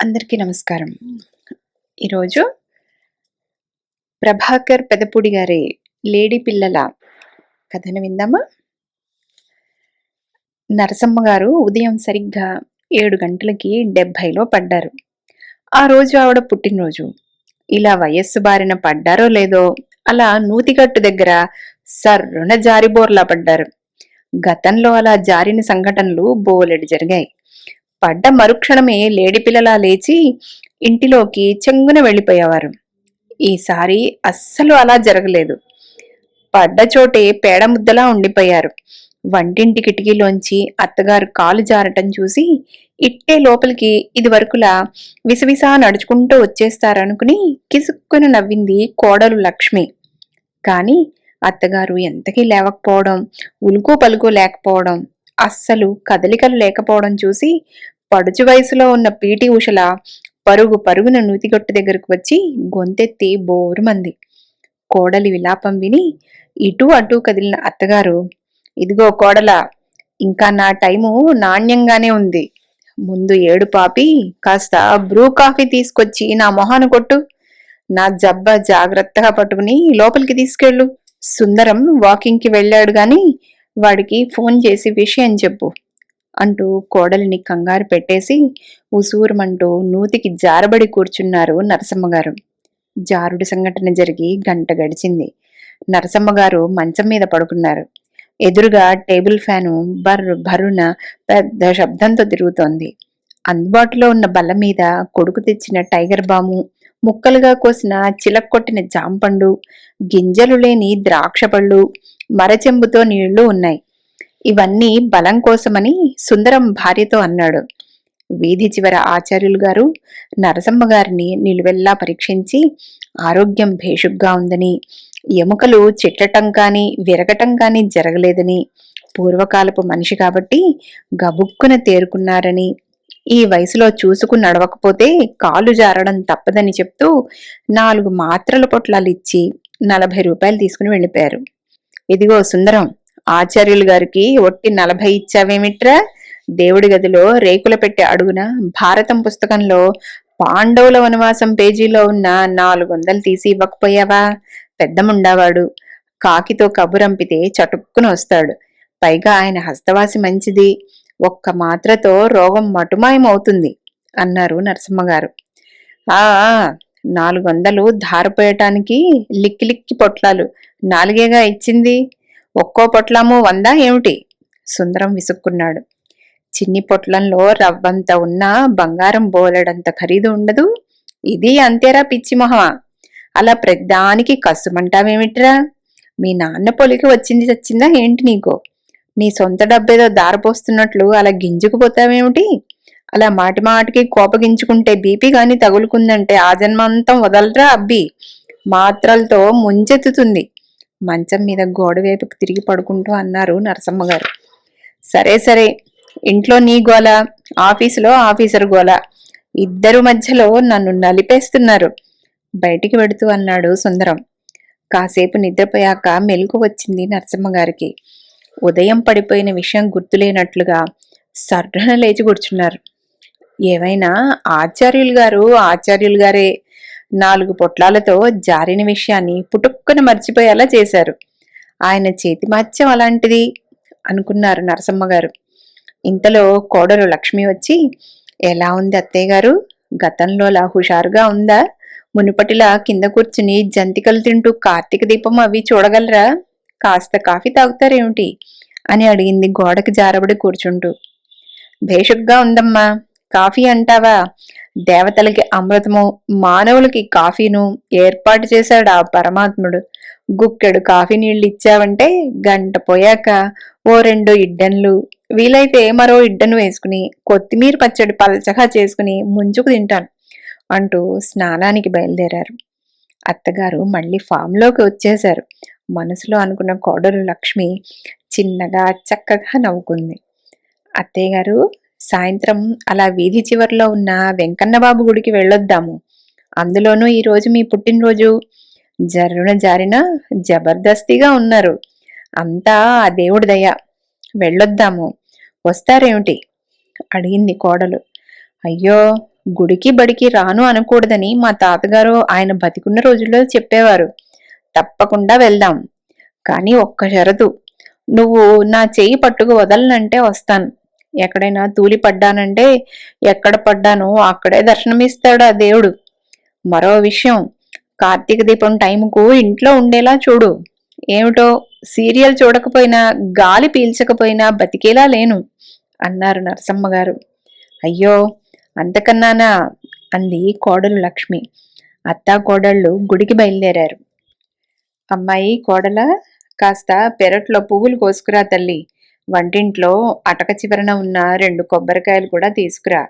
అందరికీ నమస్కారం. ఈరోజు ప్రభాకర్ పెదపూడి గారి లేడీ పిల్లల కథను విందామా? నరసమ్మ గారు ఉదయం సరిగ్గా ఏడు గంటలకి డెబ్భైలో పడ్డారు. ఆ రోజు ఆవిడ పుట్టినరోజు. ఇలా వయస్సు బారిన పడ్డారో లేదో అలా నూతిగట్టు దగ్గర సర్రున జారిబోర్లా పడ్డారు. గతంలో అలా జారిన సంఘటనలు బోలెడు జరిగాయి. పడ్డ మరుక్షణమే లేడిపిల్లలా లేచి ఇంటిలోకి చెంగున వెళ్ళిపోయేవారు. ఈసారి అస్సలు అలా జరగలేదు. పడ్డ చోటే పేడ ముద్దలా ఉండిపోయారు. వంటింటి కిటికీలోంచి అత్తగారు కాలు జారటం చూసి ఇట్టే లోపలికి ఇదివరకులా విసవిసా నడుచుకుంటూ వచ్చేస్తారనుకుని కిసుక్కున నవ్వింది కోడలు లక్ష్మి. కానీ అత్తగారు ఎంతకీ లేవకపోవడం ఉలుకు పలుకు లేకపోవడం అస్సలు కదలికలు లేకపోవడం చూసి పడుచు వయసులో ఉన్న పీటి ఉషల పరుగు పరుగున నూతిగొట్టు దగ్గరకు వచ్చి గొంతెత్తి బోరుమంది. కోడలి విలాపం విని ఇటు అటు కదిలిన అత్తగారు ఇదిగో కోడల ఇంకా నా టైము నాణ్యంగానే ఉంది. ముందు ఏడు పాపి కాస్త బ్రూ కాఫీ తీసుకొచ్చి నా మొహాను కొట్టు. నా జబ్బ జాగ్రత్తగా పట్టుకుని లోపలికి తీసుకెళ్ళు. సుందరం వాకింగ్కి వెళ్ళాడు గాని వాడికి ఫోన్ చేసి విషయం చెప్పు అంటూ కోడలిని కంగారు పెట్టేసి ఉసూరుమంటూ నూతికి జారబడి కూర్చున్నారు నరసమ్మగారు జారుడి సంఘటన జరిగి గంట గడిచింది. నరసమ్మగారు మంచం మీద పడుకున్నారు. ఎదురుగా టేబుల్ ఫ్యాను బర్రు బరున పెద్ద శబ్దంతో తిరుగుతోంది. అందుబాటులో ఉన్న బల్ల మీద కొడుకు తెచ్చిన టైగర్ బాము ముక్కలుగా కోసిన చిలక్కొట్టిన జాంపండు గింజలు లేని ద్రాక్ష పళ్ళు మరచెంబుతో నీళ్ళు ఉన్నాయి. ఇవన్నీ బలం కోసమని సుందరం భార్యతో అన్నాడు. వీధి చివర ఆచార్యులు గారు నరసమ్మ గారిని నిలువెల్లా పరీక్షించి ఆరోగ్యం భేషుగ్గా ఉందని ఎముకలు చిట్టటం కానీ విరగటం కానీ జరగలేదని పూర్వకాలపు మనిషి కాబట్టి గబుక్కున తేరుకున్నారని ఈ వయసులో చూసుకు నడవకపోతే కాలు జారడం తప్పదని చెప్తూ నాలుగు మాత్రల పొట్లాలు ఇచ్చి నలభై రూపాయలు తీసుకుని వెళ్ళిపోయారు. ఇదిగో సుందరం ఆచార్యులు గారికి ఒట్టి నలభై ఇచ్చావేమిట్రా? దేవుడి గదిలో రేకుల పెట్టే అడుగున భారతం పుస్తకంలో పాండవుల వనవాసం పేజీలో ఉన్న నాలుగు వందలు తీసి ఇవ్వకపోయావా? పెద్దముండావాడు. కాకితో కబురంపితే చటుక్కున వస్తాడు. పైగా ఆయన హస్తవాసి మంచిది. ఒక్క మాత్రతో రోగం మటుమాయమవుతుంది అన్నారు నరసింహగారు. ఆ నాలుగు వందలు ధారపోయటానికి లిక్కి లిక్కి పొట్లాలు. నాలుగేగా ఇచ్చింది? ఒక్కో పొట్లము వందా ఏమిటి? సుందరం విసుక్కున్నాడు. చిన్ని పొట్లంలో రవ్వంత ఉన్న బంగారం బోలెడంత ఖరీదు ఉండదు? ఇది అంతేరా పిచ్చి మొహమా? అలా ప్రతిదానికి కసుమంటావేమిట్రా? మీ నాన్న పొలికి వచ్చింది చచ్చిందా ఏంటి నీకో? నీ సొంత డబ్బేదో దారపోస్తున్నట్లు అలా గింజుకుపోతావేమిటి అలా మాటి మాటికి కోపగించుకుంటే బీపీ గాని తగులుకుందంటే ఆ జన్మంతం వదలరా అబ్బి. మాత్రలతో ముంచెత్తుతుంది. మంచం మీద గోడవైపుకి తిరిగి పడుకుంటూ అన్నారు నరసమ్మ గారు. సరే సరే. ఇంట్లో నీ గోల ఆఫీసులో ఆఫీసర్ గోల. ఇద్దరు మధ్యలో నన్ను నలిపేస్తున్నారు. బయటికి పెడుతూ అన్నాడు సుందరం. కాసేపు నిద్రపోయాక మెలకు వచ్చింది నరసమ్మ గారికి. ఉదయం పడిపోయిన విషయం గుర్తులేనట్లుగా సర్రన లేచి కూర్చున్నారు. ఏవైనా ఆచార్యులు గారు ఆచార్యులు గారే నాలుగు పొట్లాలతో జారిన విషయాన్ని పుటుక్కున మర్చిపోయేలా చేశారు. ఆయన చేతి మాత్యం అలాంటిది అనుకున్నారు నరసమ్మ గారు. ఇంతలో కోడలు లక్ష్మి వచ్చి ఎలా ఉంది అత్తయ్య గారు? గతంలోలా హుషారుగా ఉందా? మునుపటిలా కింద కూర్చుని జంతికలు తింటూ కార్తీక దీపం అవి చూడగలరా? కాస్త కాఫీ తాగుతారేమిటి? అని అడిగింది గోడకి జారబడి కూర్చుంటూ. భేషుగ్గా ఉందమ్మా. కాఫీ అంటావా? దేవతలకి అమృతము మానవులకి కాఫీను ఏర్పాటు చేశాడు ఆ పరమాత్ముడు. గుక్కెడు కాఫీ నీళ్ళు ఇచ్చావంటే గంట పోయాక ఓ రెండు ఇడ్డన్లు వీలైతే మరో ఇడ్డను వేసుకుని కొత్తిమీర పచ్చడి పలచగా చేసుకుని ముంచుకు తింటాను అంటూ స్నానానికి బయలుదేరారు. అత్తగారు మళ్ళీ ఫామ్లోకి వచ్చేశారు. మనసులో అనుకున్న కోడలు లక్ష్మి చిన్నగా చక్కగా నవ్వుకుంది. అత్తయ్య గారు సాయంత్రం అలా వీధి చివరిలో ఉన్న వెంకన్నబాబు గుడికి వెళ్ళొద్దాము. అందులోనూ ఈరోజు మీ పుట్టినరోజు. జర్రున జారిన జబర్దస్తిగా ఉన్నారు. అంతా ఆ దేవుడి దయ. వెళ్ళొద్దాము. వస్తారేమిటి? అడిగింది కోడలు. అయ్యో గుడికి బడికి రాను అనకూడదని మా తాతగారు ఆయన బతికున్న రోజుల్లో చెప్పేవారు. తప్పకుండా వెళ్దాం. కానీ ఒక్క షరతు. నువ్వు నా చెయ్యి పట్టుకు వదలనంటే వస్తాను. ఎక్కడైనా తూలి పడ్డానంటే ఎక్కడ పడ్డానో అక్కడే దర్శనమిస్తాడు ఆ దేవుడు? మరో విషయం కార్తీక దీపం టైంకు ఇంట్లో ఉండేలా చూడు. ఏమిటో సీరియల్ చూడకపోయినా గాలి పీల్చకపోయినా బతికేలా లేను అన్నారు నరసమ్మ గారు. అయ్యో అంతకన్నానా? అంది కోడలు లక్ష్మి. అత్తా కోడళ్ళు గుడికి బయలుదేరారు. అమ్మాయి కోడల? కాస్త పెరట్లో పువ్వులు కోసుకురా తల్లి. వంటింట్లో అటక చివరన ఉన్న రెండు కొబ్బరికాయలు కూడా తీసుకురా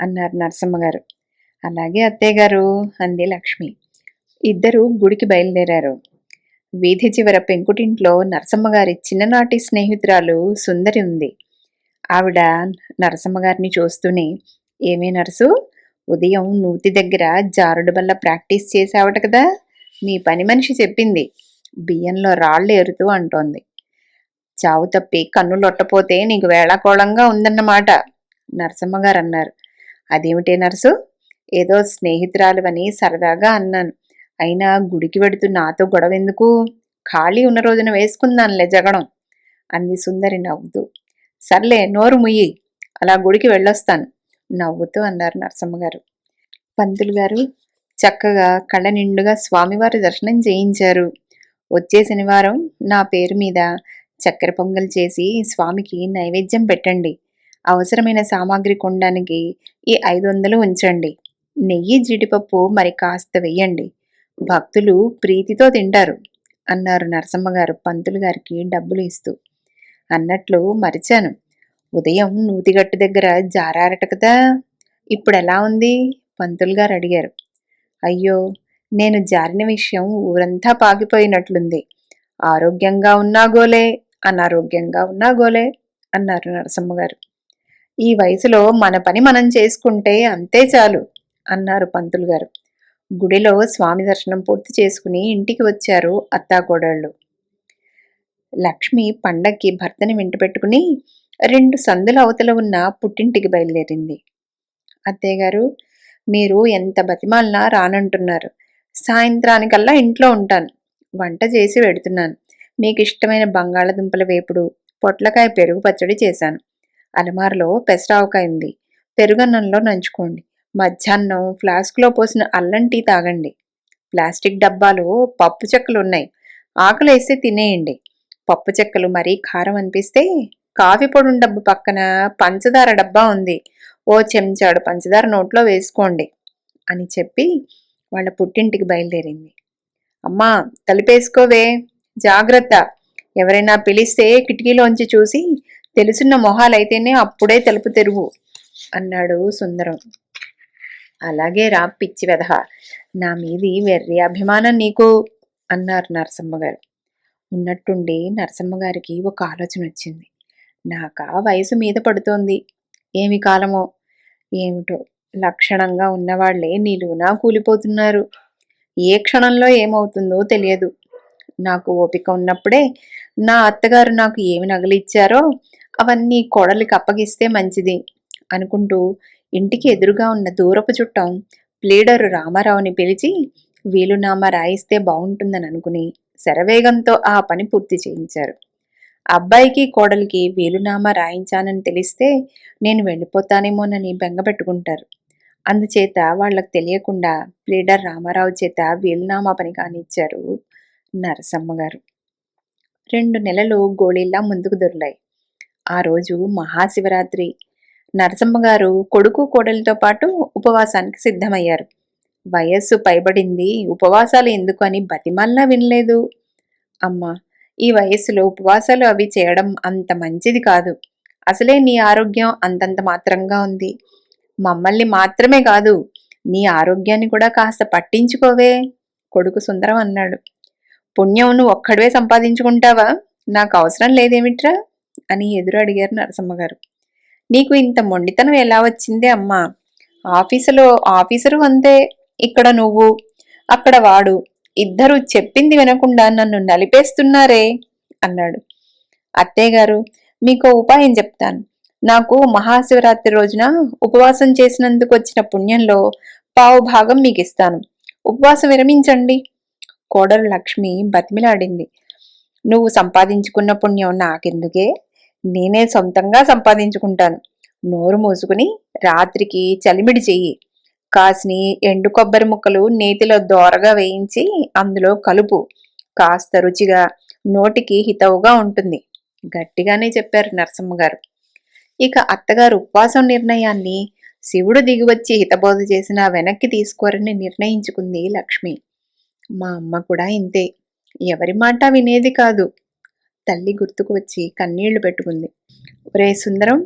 అన్నారు నరసమ్మ గారు. అలాగే అత్తయ్య గారు అంది లక్ష్మి. ఇద్దరు గుడికి బయలుదేరారు. వీధి చివర పెంకుటింట్లో నరసమ్మ గారి చిన్ననాటి స్నేహితురాలు సుందరి ఉంది. ఆవిడ నరసమ్మ గారిని చూస్తూనే ఏమే నరసు ఉదయం నూతి దగ్గర జారుడు బల్ల ప్రాక్టీస్ చేసావట కదా మీ పని మనిషి చెప్పింది. బియ్యంలో రాళ్ళు ఏరుతూ అంటోంది. చావు తప్పి కన్ను లొట్టపోతే నీకు వేళాకోళంగా ఉందన్నమాట నరసమ్మ గారు అన్నారు. అదేమిటే నరసు? ఏదో స్నేహితురాలువని సరదాగా అన్నాను. అయినా గుడికి వెడుతూ నాతో గొడవ ఎందుకు ఖాళీ ఉన్న రోజున వేసుకుందానులే జగడం అంది సుందరి నవ్వుతూ. సర్లే నోరు ముయ్యి అలా గుడికి వెళ్ళొస్తాను నవ్వుతూ అన్నారు నరసమ్మ గారు. పంతులు గారు చక్కగా కళ్ళ నిండుగా స్వామివారి దర్శనం చేయించారు. వచ్చే శనివారం నా పేరు మీద చక్కెర పొంగల్ చేసి స్వామికి నైవేద్యం పెట్టండి. అవసరమైన సామాగ్రి కొనడానికి ఈ ఐదు వందలు ఉంచండి. నెయ్యి జీడిపప్పు మరి కాస్త వెయ్యండి. భక్తులు ప్రీతితో తింటారు అన్నారు నరసమ్మ గారు పంతులు గారికి డబ్బులు ఇస్తూ. అన్నట్లు మరిచాను. ఉదయం నూతిగట్టు దగ్గర జారారట కదా? ఇప్పుడు ఎలా ఉంది? పంతులు గారు అడిగారు. అయ్యో నేను జారిన విషయం ఊరంతా పాకిపోయినట్లుంది ఆరోగ్యంగా ఉన్నా గోలే. అనారోగ్యంగా ఉన్నా గోలే అన్నారు నరసమ్మ గారు. ఈ వయసులో మన పని మనం చేసుకుంటే అంతే చాలు అన్నారు పంతులు గారు. గుడిలో స్వామి దర్శనం పూర్తి చేసుకుని ఇంటికి వచ్చారు అత్తాకోడళ్ళు. లక్ష్మి పండక్కి భర్తని వెంట పెట్టుకుని రెండు సందుల అవతల ఉన్న పుట్టింటికి బయలుదేరింది. అత్తయ్యగారు మీరు ఎంత బతిమాలనా రానంటున్నారు. సాయంత్రానికల్లా ఇంట్లో ఉంటాను. వంట చేసి పెడుతున్నాను. మీకు ఇష్టమైన బంగాళదుంపల వేపుడు పొట్లకాయ పెరుగు పచ్చడి చేశాను. అలమారలో పెసరావకాయ ఉంది. పెరుగన్నంలో నంచుకోండి. మధ్యాహ్నం ఫ్లాస్క్లో పోసిన అల్లం టీ తాగండి. ప్లాస్టిక్ డబ్బాలో పప్పు చెక్కలు ఉన్నాయి ఆకలేస్తే తినేయండి. పప్పు చెక్కలు మరీ కారం అనిపిస్తే కాఫీ పొడి డబ్బు పక్కన పంచదార డబ్బా ఉంది. ఓ చెంచాడు పంచదార నోట్లో వేసుకోండి అని చెప్పి వాళ్ళ పుట్టింటికి బయలుదేరింది. అమ్మా తలిపేసుకోవే. జాగ్రత్త. ఎవరైనా పిలిస్తే కిటికీలోంచి చూసి తెలుసున్న మొహాలైతేనే అప్పుడే తలుపు తెరువు అన్నాడు సుందరం. అలాగే రా పిచ్చి వెధ నా మీది వెర్రి అభిమానం నీకు అన్నారు నరసమ్మగారు ఉన్నట్టుండి నరసమ్మగారికి ఒక ఆలోచన వచ్చింది. నాకా వయసు మీద పడుతోంది. ఏమి కాలమో? ఏమిటో? లక్షణంగా ఉన్నవాళ్ళే నీలునా కూలిపోతున్నారు. ఏ క్షణంలో ఏమవుతుందో తెలియదు. నాకు ఓపిక ఉన్నప్పుడే నా అత్తగారు నాకు ఏమి నగలిచ్చారో అవన్నీ కోడలికి అప్పగిస్తే మంచిది అనుకుంటూ ఇంటికి ఎదురుగా ఉన్న దూరపు చుట్టం ప్లీడరు రామారావుని పిలిచి వీలునామా రాయిస్తే బాగుంటుందని అనుకుని శరవేగంతో ఆ పని పూర్తి చేయించారు. అబ్బాయికి కోడలికి వీలునామా రాయించానని తెలిస్తే నేను వెళ్ళిపోతానేమోనని బెంగపెట్టుకుంటారు అందుచేత వాళ్ళకు తెలియకుండా ప్లీడర్ రామారావు చేత వీలునామా పని కానిచ్చారు. నరసమ్మ గారు రెండు నెలలు గోళీల్లా ముందుకు దొరిలాయి. ఆ రోజు మహాశివరాత్రి. నరసమ్మ గారు కొడుకు కోడలితో పాటు ఉపవాసానికి సిద్ధమయ్యారు. వయస్సు పైబడింది ఉపవాసాలు ఎందుకు అని బతిమల్లా వినలేదు. అమ్మా ఈ వయస్సులో ఉపవాసాలు అవి చేయడం అంత మంచిది కాదు. అసలే నీ ఆరోగ్యం అంతంత మాత్రంగా ఉంది. మమ్మల్ని మాత్రమే కాదు నీ ఆరోగ్యాన్ని కూడా కాస్త పట్టించుకోవే కొడుకు సుందరం అన్నాడు. పుణ్యం నువ్వు ఒక్కడవే సంపాదించుకుంటావా? నాకు అవసరం లేదేమిట్రా? అని ఎదురు అడిగారు నరసమ్మ గారు. నీకు ఇంత మొండితనం ఎలా వచ్చిందే అమ్మా? ఆఫీసులో ఆఫీసరు అంతే. ఇక్కడ నువ్వు అక్కడ వాడు. ఇద్దరు చెప్పింది వినకుండా నన్ను నలిపేస్తున్నారే అన్నాడు. అత్తయ్యగారు మీకు ఉపాయం చెప్తాను. నాకు మహాశివరాత్రి రోజున ఉపవాసం చేసినందుకు వచ్చిన పుణ్యంలో పావు భాగం మీకు ఇస్తాను ఉపవాసం విరమించండి. కోడలు లక్ష్మి బతిమిలాడింది. నువ్వు సంపాదించుకున్న పుణ్యం నాకెందుకే? నేనే సొంతంగా సంపాదించుకుంటాను. నోరు మూసుకుని రాత్రికి చలిమిడి చెయ్యి. కాసిని ఎండు కొబ్బరి ముక్కలు నేతిలో దోరగా వేయించి అందులో కలుపు. కాస్త రుచిగా నోటికి హితవుగా ఉంటుంది గట్టిగానే చెప్పారు నరసమ్మ గారు. ఇక అత్తగారు ఉపవాసం నిర్ణయాన్ని శివుడు దిగివచ్చి హితబోధ చేసిన వెనక్కి తీసుకోరని నిర్ణయించుకుంది లక్ష్మి. మా అమ్మ కూడా ఇంతే. ఎవరి మాట వినేది కాదు. తల్లి గుర్తుకు వచ్చి కన్నీళ్ళు పెట్టుకుంది. ఒరే సుందరం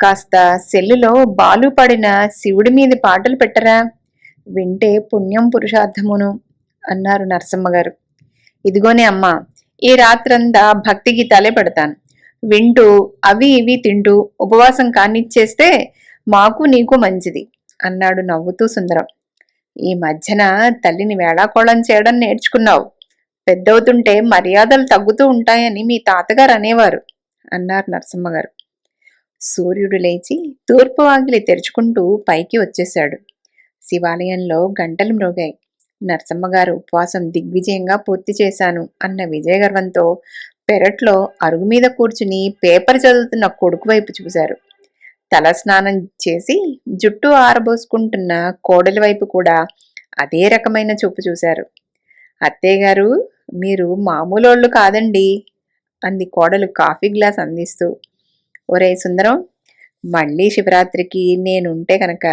కాస్త సెల్లులో బాలు పడిన శివుడి మీద పాటలు పెట్టరా? వింటే పుణ్యం పురుషార్థమును అన్నారు నరసమ్మ గారు. ఇదిగోనే అమ్మ ఈ రాత్రంతా భక్తి గీతాలే పెడతాను. వింటూ అవి ఇవి తింటూ ఉపవాసం కానిచ్చేస్తే మాకు నీకు మంచిది అన్నాడు నవ్వుతూ సుందరం. ఈ మధ్యన తల్లిని వేళాకోళం చేయడం నేర్చుకున్నావు. పెద్దవుతుంటే మర్యాదలు తగ్గుతూ ఉంటాయని మీ తాతగారు అనేవారు అన్నారు నరసింహగారు సూర్యుడు లేచి తూర్పు వాకిలి తెరుచుకుంటూ పైకి వచ్చేశాడు. శివాలయంలో గంటలు మ్రోగాయి. నరసమ్మగారు ఉపవాసం దిగ్విజయంగా పూర్తి చేశాను అన్న విజయగర్వంతో పెరట్లో అరుగు మీద కూర్చుని పేపర్ చదువుతున్న కొడుకు వైపు చూశారు. తల స్నానం చేసి జుట్టు ఆరబోసుకుంటున్న కోడలి వైపు కూడా అదే రకమైన చూపు చూశారు. అత్తయ్యగారు మీరు మామూలోళ్ళు కాదండి అంది కోడలు కాఫీ గ్లాస్ అందిస్తూ. ఒరే సుందరం మళ్ళీ శివరాత్రికి నేనుంటే కనుక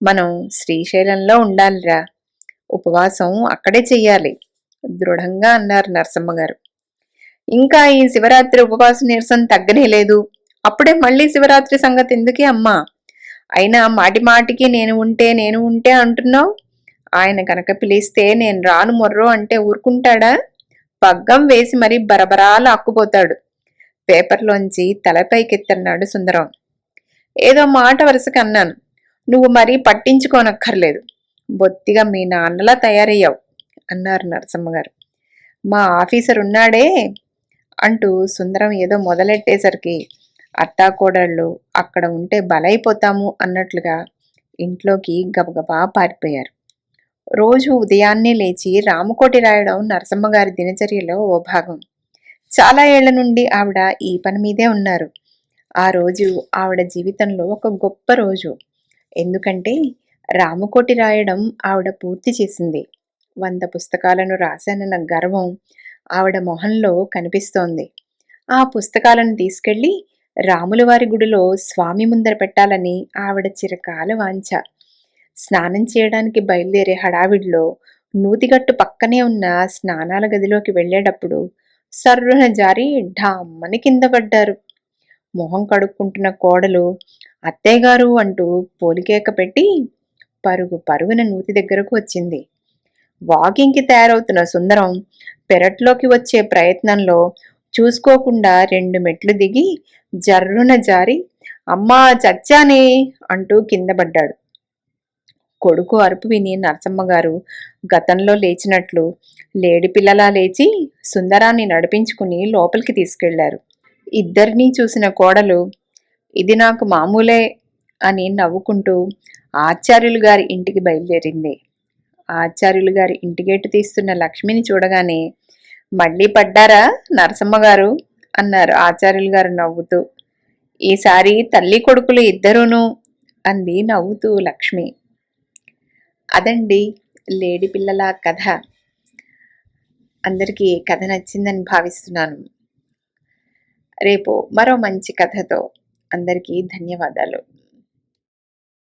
మనం శ్రీశైలంలో ఉండాలిరా. ఉపవాసం అక్కడే చెయ్యాలి దృఢంగా అన్నారు నరసమ్మ గారు ఇంకా ఈ శివరాత్రి ఉపవాస నీరసం తగ్గనే లేదు. అప్పుడే మళ్ళీ శివరాత్రి సంగతి ఎందుకే అమ్మా? అయినా మాటి మాటికి నేను ఉంటే నేను ఉంటే అంటున్నావు? ఆయన కనుక పిలిస్తే నేను రాను మొర్రో అంటే ఊరుకుంటాడా? పగ్గం వేసి మరీ బరబరాలు అక్కుపోతాడు పేపర్లోంచి తలపైకెత్తన్నాడు సుందరం. ఏదో మాట వరుసకి అన్నాను. నువ్వు మరీ పట్టించుకోనక్కర్లేదు. బొత్తిగా మీ నాన్నలా తయారయ్యావు అన్నారు నరసమ్మ గారు మా ఆఫీసర్ ఉన్నాడే? అంటూ సుందరం ఏదో మొదలెట్టేసరికి అత్తాకోడళ్ళు అక్కడ ఉంటే బలైపోతాము అన్నట్లుగా ఇంట్లోకి గబగబా పారిపోయారు. రోజు ఉదయాన్నే లేచి రామకోటి రాయడం నరసమ్మ గారి దినచర్యలో ఓ భాగం. చాలా ఏళ్ళ నుండి ఆవిడ ఈ పని మీదే ఉన్నారు. ఆ రోజు ఆవిడ జీవితంలో ఒక గొప్ప రోజు. ఎందుకంటే రామకోటి రాయడం ఆవిడ పూర్తి చేసింది. వంద పుస్తకాలను రాశానన్న గర్వం ఆవిడ మొహంలో కనిపిస్తోంది. ఆ పుస్తకాలను తీసుకెళ్ళి రాములవారి గుడిలో స్వామి ముందర పెట్టాలని ఆవిడ చిరకాల వాంఛ. స్నానం చేయడానికి బయలుదేరే హడావిడిలో నూతిగట్టు పక్కనే ఉన్న స్నానాల గదిలోకి వెళ్ళేటప్పుడు సర్రున జారి ఢామ్మని కింద పడ్డారు. మొహం కడుక్కుంటున్న కోడలు అత్తయ్యగారు అంటూ పోలికేక పెట్టి పరుగు పరుగున నూతి దగ్గరకు వచ్చింది. వాకింగ్కి తయారవుతున్న సుందరం పెరట్లోకి వచ్చే ప్రయత్నంలో చూసుకోకుండా రెండు మెట్లు దిగి జర్రున జారి అమ్మా చచ్చానే అంటూ కింద పడ్డాడు. కొడుకు అరుపు విని నరసమ్మగారు గతంలో లేచినట్లు లేడి పిల్లలా లేచి సుందరాన్ని నడిపించుకుని లోపలికి తీసుకెళ్ళారు. ఇద్దరినీ చూసిన కోడలు ఇది నాకు మామూలే అని నవ్వుకుంటూ ఆచార్యులు గారి ఇంటికి బయలుదేరింది. ఆచార్యులు గారి ఇంటిగేటు తీస్తున్న లక్ష్మిని చూడగానే మళ్ళీ పడ్డారా నరసమ్మ గారు? అన్నారు ఆచార్యులు గారు నవ్వుతూ. ఈసారి తల్లి కొడుకులు ఇద్దరూను అంది నవ్వుతూ లక్ష్మి. అదండి లేడి పిల్లల కథ. అందరికీ కథ నచ్చిందని భావిస్తున్నాను. రేపు మరో మంచి కథతో అందరికీ ధన్యవాదాలు.